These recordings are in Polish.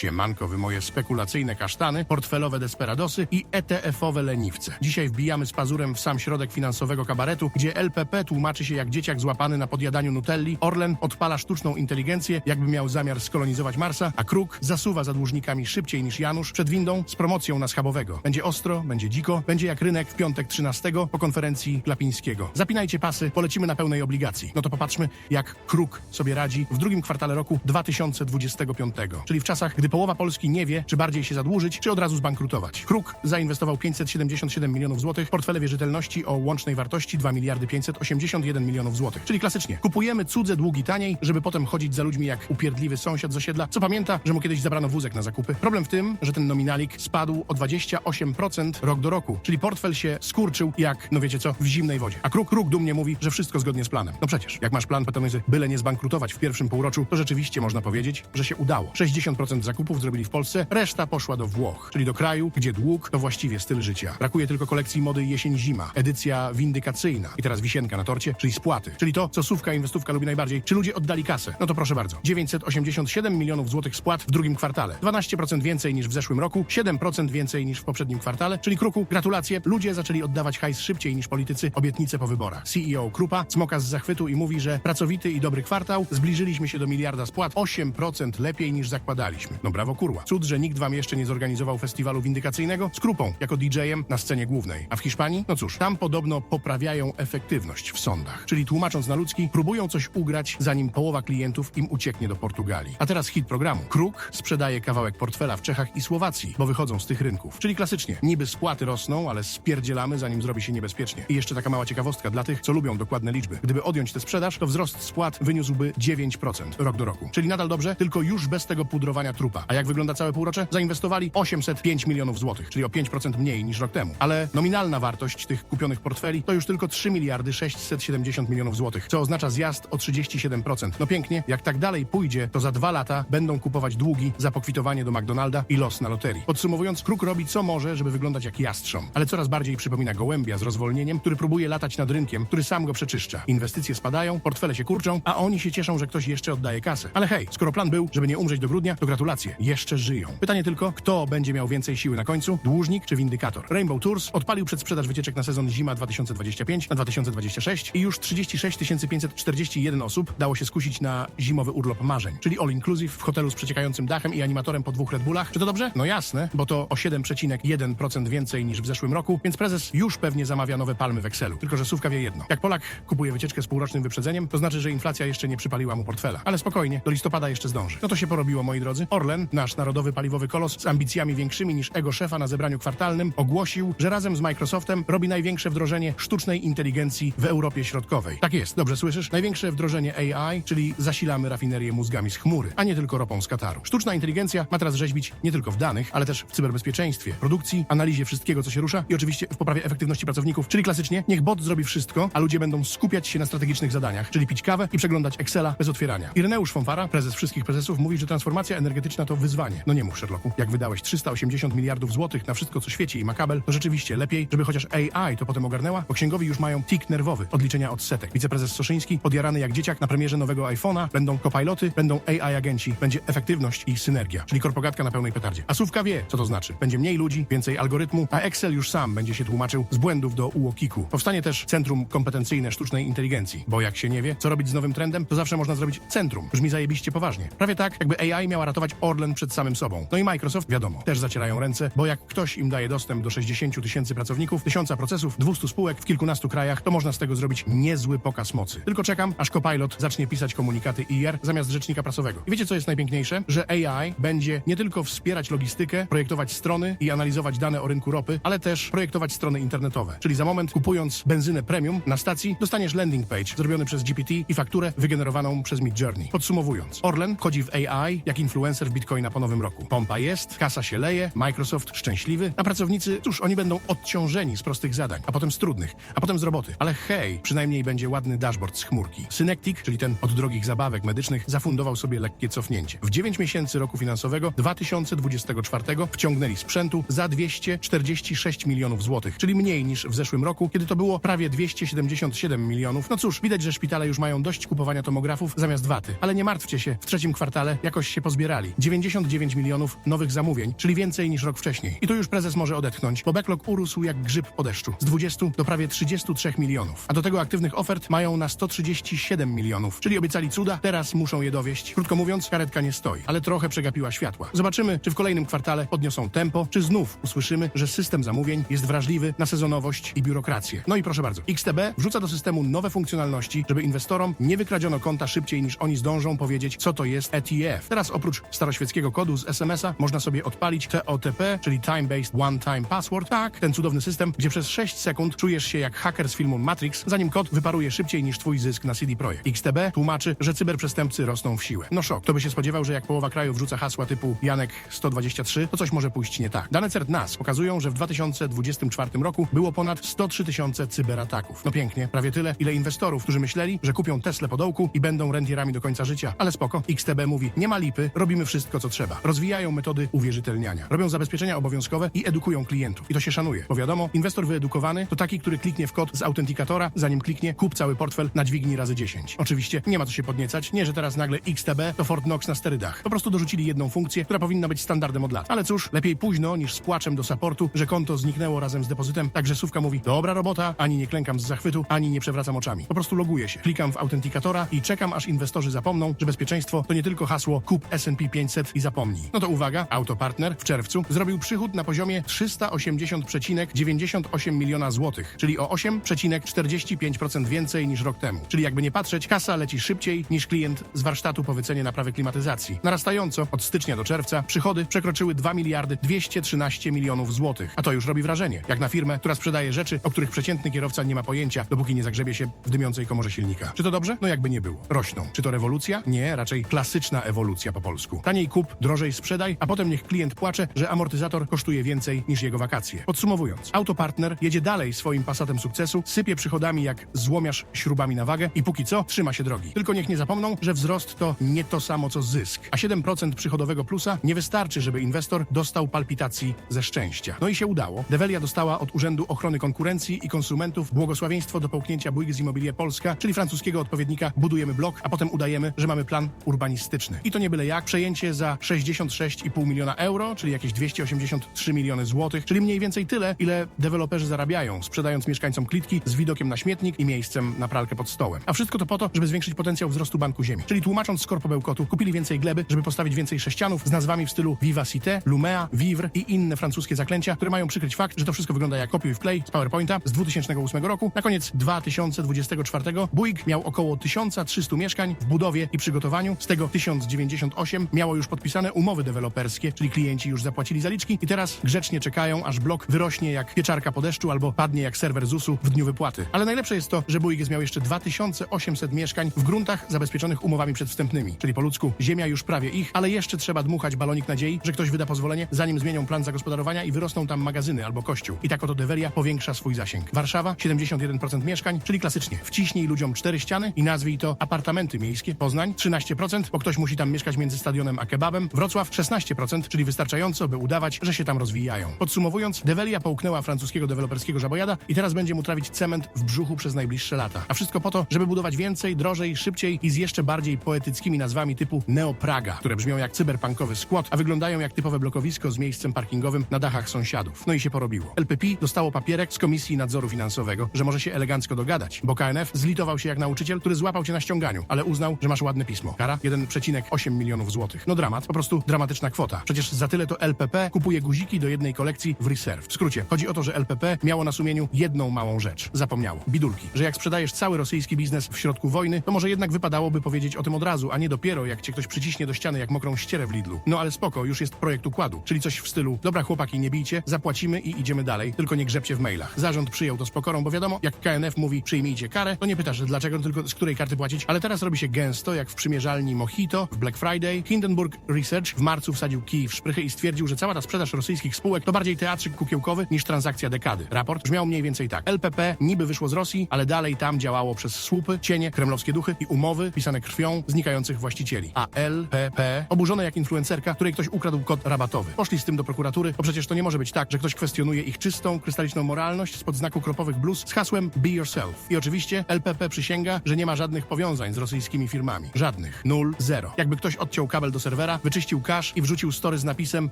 Siemanko, wy moje spekulacyjne kasztany, portfelowe desperadosy i ETF-owe leniwce. Dzisiaj wbijamy z pazurem w sam środek finansowego kabaretu, gdzie LPP tłumaczy się jak dzieciak złapany na podjadaniu Nutelli, Orlen odpala sztuczną inteligencję, jakby miał zamiar skolonizować Marsa, a Kruk zasuwa za dłużnikami szybciej niż Janusz przed windą z promocją na schabowego. Będzie ostro, będzie dziko, będzie jak rynek w piątek 13 po konferencji Glapińskiego. Zapinajcie pasy, polecimy na pełnej obligacji. No to popatrzmy, jak Kruk sobie radzi w drugim kwartale roku 2025, czyli w czasach, gdy połowa Polski nie wie, czy bardziej się zadłużyć, czy od razu zbankrutować. Kruk zainwestował 577 milionów złotych portfele wierzytelności o łącznej wartości 2 miliardy 581 milionów złotych. Czyli klasycznie, kupujemy cudze długi taniej, żeby potem chodzić za ludźmi jak upierdliwy sąsiad z osiedla, co pamięta, że mu kiedyś zabrano wózek na zakupy. Problem w tym, że ten nominalik spadł o 28% rok do roku, czyli portfel się skurczył jak, no wiecie co, w zimnej wodzie. A Kruk, Kruk dumnie mówi, że wszystko zgodnie z planem. No przecież, jak masz plan petonizy, byle nie zbankrutować w pierwszym półroczu, to rzeczywiście można powiedzieć, że się udało. 60% zakupów zrobili w Polsce, reszta poszła do Włoch, czyli do kraju, gdzie dług to właściwie styl życia. Brakuje tylko kolekcji mody jesień-zima, edycja windykacyjna i teraz wisienka na torcie, czyli spłaty, czyli to, co sówka inwestówka lubi najbardziej. Czy ludzie oddali kasę? No to proszę bardzo. 987 milionów złotych spłat w drugim kwartale. 12% więcej niż w zeszłym roku, 7% więcej niż w poprzednim kwartale, czyli Kruku, gratulacje. Ludzie zaczęli oddawać hajs szybciej niż politycy obietnice po wyborach. CEO Krupa smoka z zachwytu i mówi, że pracowity i dobry kwartał, zbliżyliśmy się do miliarda spłat, 8% lepiej niż zakładaliśmy. No brawo kurwa. Cud, że nikt wam jeszcze nie zorganizował festiwalu windykacyjnego z Krupą jako DJ-em na scenie głównej. A w Hiszpanii? No cóż, tam podobno poprawiają efektywność w sądach. Czyli tłumacząc na ludzki, próbują coś ugrać, zanim połowa klientów im ucieknie do Portugalii. A teraz hit programu. Kruk sprzedaje kawałek portfela w Czechach i Słowacji, bo wychodzą z tych rynków. Czyli klasycznie, niby spłaty rosną, ale spierdzielamy, zanim zrobi się niebezpiecznie. I jeszcze taka mała ciekawostka dla tych, co lubią dokładne liczby. Gdyby odjąć tę sprzedaż, to wzrost spłat wyniósłby 9% rok do roku. Czyli nadal dobrze, tylko już bez tego pudrowania trupa. A jak wygląda całe półrocze? Zainwestowali 805 milionów złotych, czyli o 5% mniej niż rok temu. Ale nominalna wartość tych kupionych portfeli to już tylko 3 miliardy 670 milionów złotych, co oznacza zjazd o 37%. No pięknie, jak tak dalej pójdzie, to za dwa lata będą kupować długi za pokwitowanie do McDonalda i los na loterii. Podsumowując, Kruk robi co może, żeby wyglądać jak jastrząb, ale coraz bardziej przypomina gołębia z rozwolnieniem, który próbuje latać nad rynkiem, który sam go przeczyszcza. Inwestycje spadają, portfele się kurczą, a oni się cieszą, że ktoś jeszcze oddaje kasę. Ale hej, skoro plan był, żeby nie umrzeć do grudnia, to gratulacje, jeszcze żyją. Pytanie tylko, kto będzie miał więcej siły na końcu? Dłużnik czy windykator? Rainbow Tours odpalił przedsprzedaż wycieczek na sezon zima 2025 na 2026 i już 36 541 osób dało się skusić na zimowy urlop marzeń, czyli all inclusive w hotelu z przeciekającym dachem i animatorem po dwóch Red Bullach. Czy to dobrze? No jasne, bo to o 7,1% więcej niż w zeszłym roku, więc prezes już pewnie zamawia nowe palmy w Excelu. Tylko, że Sówka wie jedno. Jak Polak kupuje wycieczkę z półrocznym wyprzedzeniem, to znaczy, że inflacja jeszcze nie przypaliła mu portfela. Ale spokojnie, do listopada jeszcze zdąży. No to się porobiło, moi drodzy. Orlen, nasz narodowy paliwowy kolos z ambicjami większymi niż ego szefa na zebraniu kwartalnym, ogłosił, że razem z Microsoftem robi największe wdrożenie sztucznej inteligencji w Europie Środkowej. Tak jest, dobrze słyszysz? Największe wdrożenie AI, czyli zasilamy rafinerię mózgami z chmury, a nie tylko ropą z Kataru. Sztuczna inteligencja ma teraz rzeźbić nie tylko w danych, ale też w cyberbezpieczeństwie, produkcji, analizie wszystkiego, co się rusza i oczywiście w poprawie efektywności pracowników. Czyli klasycznie, niech bot zrobi wszystko, a ludzie będą skupiać się na strategicznych zadaniach, czyli pić kawę i przeglądać Excela bez otwierania. Ireneusz Fonfara, prezes wszystkich prezesów, mówi, że transformacja energetyczna to wyzwanie. No nie mów, Sherlocku. Jak wydałeś 380 miliardów złotych na wszystko, co świeci i ma kabel, to rzeczywiście lepiej, żeby chociaż AI to potem ogarnęła, bo księgowi już mają tik nerwowy, odliczenia odsetek. Wiceprezes Soszyński, podjarany jak dzieciak na premierze nowego iPhone'a, będą copiloty, będą AI agenci, będzie efektywność i synergia, czyli korpogatka na pełnej petardzie. A Sówka wie, co to znaczy. Będzie mniej ludzi, więcej algorytmu, a Excel już sam będzie się tłumaczył z błędów do UOKiK-u. Powstanie też Centrum Kompetencyjne Sztucznej Inteligencji, bo jak się nie wie, co robić z nowym trendem, to zawsze można zrobić centrum. Brzmi zajebiście poważnie. Prawie tak, jakby AI miała ratować Orlen przed samym sobą. No i Microsoft, wiadomo, też zacierają ręce, bo jak ktoś im daje dostęp do 60 tysięcy pracowników, tysiąca procesów, 200 spółek w kilkunastu krajach, to można z tego zrobić niezły pokaz mocy. Tylko czekam, aż Copilot zacznie pisać komunikaty IR zamiast rzecznika prasowego. I wiecie, co jest najpiękniejsze? Że AI będzie nie tylko wspierać logistykę, projektować strony i analizować dane o rynku ropy, ale też projektować strony internetowe. Czyli za moment kupując benzynę premium na stacji, dostaniesz landing page zrobiony przez GPT i fakturę wygenerowaną przez Midjourney. Podsumowując, Orlen wchodzi w AI jak influencer w Bitcoina po nowym roku. Pompa jest, kasa się leje, Microsoft szczęśliwy, a pracownicy, cóż, oni będą odciążeni z prostych zadań, a potem z trudnych, a potem z roboty. Ale hej, przynajmniej będzie ładny dashboard z chmurki. Synectic, czyli ten od drogich zabawek medycznych, zafundował sobie lekkie cofnięcie. W 9 miesięcy roku finansowego 2024 wciągnęli sprzętu za 246 milionów złotych, czyli mniej niż w zeszłym roku, kiedy to było prawie 277 milionów. No cóż, widać, że szpitale już mają dość kupowania tomografów zamiast waty. Ale nie martwcie się, w trzecim kwartale jakoś się pozbierali. 99 milionów nowych zamówień, czyli więcej niż rok wcześniej. I tu już prezes może odetchnąć, bo backlog urósł jak grzyb po deszczu. Z 20 do prawie 33 milionów. A do tego aktywnych ofert mają na 137 milionów. Czyli obiecali cuda, teraz muszą je dowieść. Krótko mówiąc, karetka nie stoi, ale trochę przegapiła światła. Zobaczymy, czy w kolejnym kwartale podniosą tempo, czy znów usłyszymy, że system zamówień jest wrażliwy na sezonowość i biurokrację. No i proszę bardzo, XTB wrzuca do systemu nowe funkcjonalności, żeby inwestorom nie wykradziono konta szybciej niż oni zdążą powiedzieć, co to jest ETF. Teraz oprócz staroświeckiego kodu z SMS-a można sobie odpalić TOTP, czyli Time Based One Time Password. Tak, ten cudowny system, gdzie przez 6 sekund czujesz się jak haker z filmu Matrix, zanim kod wyparuje szybciej niż twój zysk na CD Projekt. XTB tłumaczy, że cyberprzestępcy rosną w siłę. No szok. Kto by się spodziewał, że jak połowa kraju wrzuca hasła typu Janek 123, to coś może pójść nie tak. Dane CERT NAS pokazują, że w 2024 roku było ponad 103 tysiące cyberataków. No pięknie, prawie tyle, ile inwestorów, którzy myśleli, że kupią Tesla po dołku i będą rentierami do końca życia. Ale spoko. XTB mówi, nie ma lipy, robimy wszystko, co trzeba. Rozwijają metody uwierzytelniania. Robią zabezpieczenia obowiązkowe i edukują klientów. I to się szanuje. Bo wiadomo, inwestor wyedukowany to taki, który kliknie w kod z autentikatora, zanim kliknie kup cały portfel na dźwigni razy 10. Oczywiście nie ma co się podniecać, nie, że teraz nagle XTB to Fort Knox na sterydach. Po prostu dorzucili jedną funkcję, która powinna być standardem od lat. Ale cóż, lepiej późno niż z płaczem do supportu, że konto zniknęło razem z depozytem, także Sówka mówi, dobra robota, ani nie klękam z zachwytu, ani nie przewracam oczami. Po prostu loguję się, klikam w autentikatora i czekam, aż inwestorzy zapomną, że bezpieczeństwo to nie tylko hasło kup S&P 500 i zapomnij. No to uwaga, Autopartner w czerwcu zrobił przychód na poziomie 380,98 miliona złotych, czyli o 8,45% więcej niż rok temu. Czyli jakby nie patrzeć, kasa leci szybciej niż klient z warsztatu po wycenie naprawy klimatyzacji. Narastająco od stycznia do czerwca przychody przekroczyły 2 miliardy 213 milionów złotych. A to już robi wrażenie, jak na firmę, która sprzedaje rzeczy, o których przeciętny kierowca nie ma pojęcia, dopóki nie zagrzebie się w dymiącej komorze silnika. Czy to dobrze? No jakby nie było. Rośną. Czy to rewolucja? Nie, raczej klasyczna ewolucja po polsku. Taniej kup, drożej sprzedaj, a potem niech klient płacze, że amortyzator kosztuje więcej niż jego wakacje. Podsumowując, Autopartner jedzie dalej swoim pasatem sukcesu, sypie przychodami jak złomiarz śrubami na wagę i póki co trzyma się drogi. Tylko niech nie zapomną, że wzrost to nie to samo co zysk. A 7% przychodowego plusa nie wystarczy, żeby inwestor dostał palpitacji ze szczęścia. No i się udało. Develia dostała od Urzędu Ochrony Konkurencji i Konsumentów błogosławieństwo do połknięcia Bouygues Immobilier Polska, czyli francuskiego odpowiednika budujemy blok, a potem udajemy, że mamy plan urbanistyczny. I to nie byle jak. Przejęcie za 66,5 miliona euro, czyli jakieś 283 miliony złotych, czyli mniej więcej tyle, ile deweloperzy zarabiają, sprzedając mieszkańcom klitki z widokiem na śmietnik i miejscem na pralkę pod stołem. A wszystko to po to, żeby zwiększyć potencjał wzrostu Banku Ziemi. Czyli tłumacząc Skorpo Bełkotu, kupili więcej gleby, żeby postawić więcej sześcianów z nazwami w stylu Vivacité, Lumea, Vivre i inne francuskie zaklęcia, które mają przykryć fakt, że to wszystko wygląda jak kopiuj w klej z PowerPointa z 2008 roku. Na koniec 2024 Bouygues miał około 1300 mieszkań w budowie i przygotowaniu, z tego 1098 miało już podpisane umowy deweloperskie, czyli klienci już zapłacili zaliczki i teraz grzecznie czekają, aż blok wyrośnie jak pieczarka po deszczu albo padnie jak serwer ZUS-u w dniu wypłaty. Ale najlepsze jest to, że Bouygues miał jeszcze 2800 mieszkań w gruntach zabezpieczonych umowami przedwstępnymi, czyli po ludzku ziemia już prawie ich, ale jeszcze trzeba dmuchać balonik nadziei, że ktoś wyda pozwolenie, zanim zmienią plan zagospodarowania i wyrosną tam magazyny albo kościół. I tak oto Develia powiększa swój zasięg. Warszawa 71% mieszkań, czyli klasycznie wciśnij ludziom cztery ściany i nazwij to apartamenty miejskie. Poznań 13%, bo ktoś musi tam mieszkać między stadionem a kebabem. Wrocław 16%, czyli wystarczająco, by udawać, że się tam rozwijają. Podsumowując, Develia połknęła francuskiego deweloperskiego żabojada i teraz będzie mu trawić cement w brzuchu przez najbliższe lata. A wszystko po to, żeby budować więcej, drożej, szybciej i z jeszcze bardziej poetyckimi nazwami typu Neopraga, które brzmią jak cyberpunkowy skład, a wyglądają jak typowe blokowisko z miejscem parkingowym na dachach sąsiadów. No i się porobiło. LPP dostało papierek z Komisji Nadzoru Finansowego, że może się elegancko dogadać, bo KNF zlitował się jak nauczyciel, który złapał cię na ściąganiu, ale uznał, że masz ładne pismo. Kara 1,8 milionów złotych. No dramat, po prostu dramatyczna kwota. Przecież za tyle to LPP kupuje guziki do jednej kolekcji w Reserve. W skrócie, chodzi o to, że LPP miało na sumieniu jedną małą rzecz. Zapomniało. Bidulki. Że jak sprzedajesz cały rosyjski biznes w środku wojny, to może jednak wypadałoby powiedzieć o tym od razu, a nie dopiero jak cię ktoś przyciśnie do ściany jak mokrą ścierę w Lidlu. No ale spoko, już jest projekt układu, czyli coś w stylu dobra chłopaki, nie bijcie, zapłacimy i idziemy dalej, tylko nie grzebcie w mailach. Zarząd przyjął to z pokorą, bo wiadomo, jak KNF mówi przyjmijcie karę, to nie pytasz dlaczego, tylko z której karty płacić, ale teraz robi się gęsto, jak w przymierzalni Mojito w Black Friday. Hindenburg Research w marcu wsadził kij w szprychy i stwierdził, że cała ta sprzedaż rosyjskich spółek to bardziej teatrzyk kukiełkowy niż transakcja dekady. Raport brzmiał mniej więcej tak. LPP niby wyszło z Rosji, ale dalej tam działało przez słupy, cienie, kremlowskie duchy i umowy pisane krwią znikających właścicieli. A LPP, oburzone jak influencerka, której ktoś ukradł kod rabatowy. Poszli z tym do prokuratury, bo przecież to nie może być tak, że ktoś kwestionuje ich czystą, krystaliczną moralność spod znaku kropowych blues z hasłem Be Yourself. I oczywiście LPP przysięga, że nie ma żadnych powiązań z rosyjskimi firmami. Żadnych. Nul, zero. Jakby ktoś odciął kabel do serwera, serwera, wyczyścił cache i wrzucił story z napisem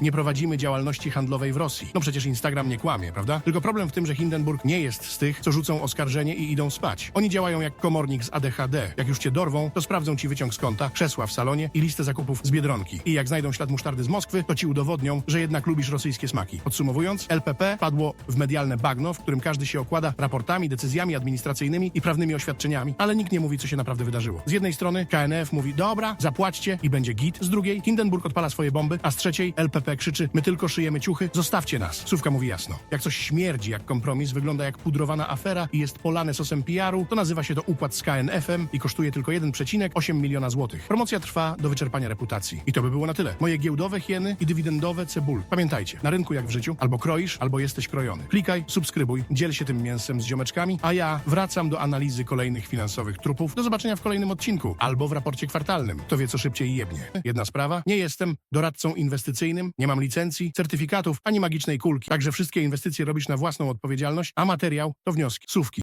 Nie prowadzimy działalności handlowej w Rosji. No przecież Instagram nie kłamie, prawda? Tylko problem w tym, że Hindenburg nie jest z tych, co rzucą oskarżenie i idą spać. Oni działają jak komornik z ADHD. Jak już cię dorwą, to sprawdzą ci wyciąg z konta, krzesła w salonie i listę zakupów z Biedronki. I jak znajdą ślad musztardy z Moskwy, to ci udowodnią, że jednak lubisz rosyjskie smaki. Podsumowując, LPP padło w medialne bagno, w którym każdy się okłada raportami, decyzjami administracyjnymi i prawnymi oświadczeniami, ale nikt nie mówi, co się naprawdę wydarzyło. Z jednej strony KNF mówi, dobra, zapłaćcie i będzie git. Z drugiej Hindenburg odpala swoje bomby, a z trzeciej LPP krzyczy, my tylko szyjemy ciuchy, zostawcie nas. Słówka mówi jasno. Jak coś śmierdzi jak kompromis, wygląda jak pudrowana afera i jest polane sosem PR-u, to nazywa się to układ z KNF-em i kosztuje tylko 1,8 miliona złotych. Promocja trwa do wyczerpania reputacji. I to by było na tyle. Moje giełdowe hieny i dywidendowe cebul. Pamiętajcie, na rynku jak w życiu, albo kroisz, albo jesteś krojony. Klikaj, subskrybuj, dziel się tym mięsem z ziomeczkami, a ja wracam do analizy kolejnych finansowych trupów. Do zobaczenia w kolejnym odcinku, albo w raporcie kwartalnym. To wie co szybciej jebnie. Jedna nie jestem doradcą inwestycyjnym, nie mam licencji, certyfikatów, ani magicznej kulki. Także wszystkie inwestycje robisz na własną odpowiedzialność, a materiał to wnioski, słówki.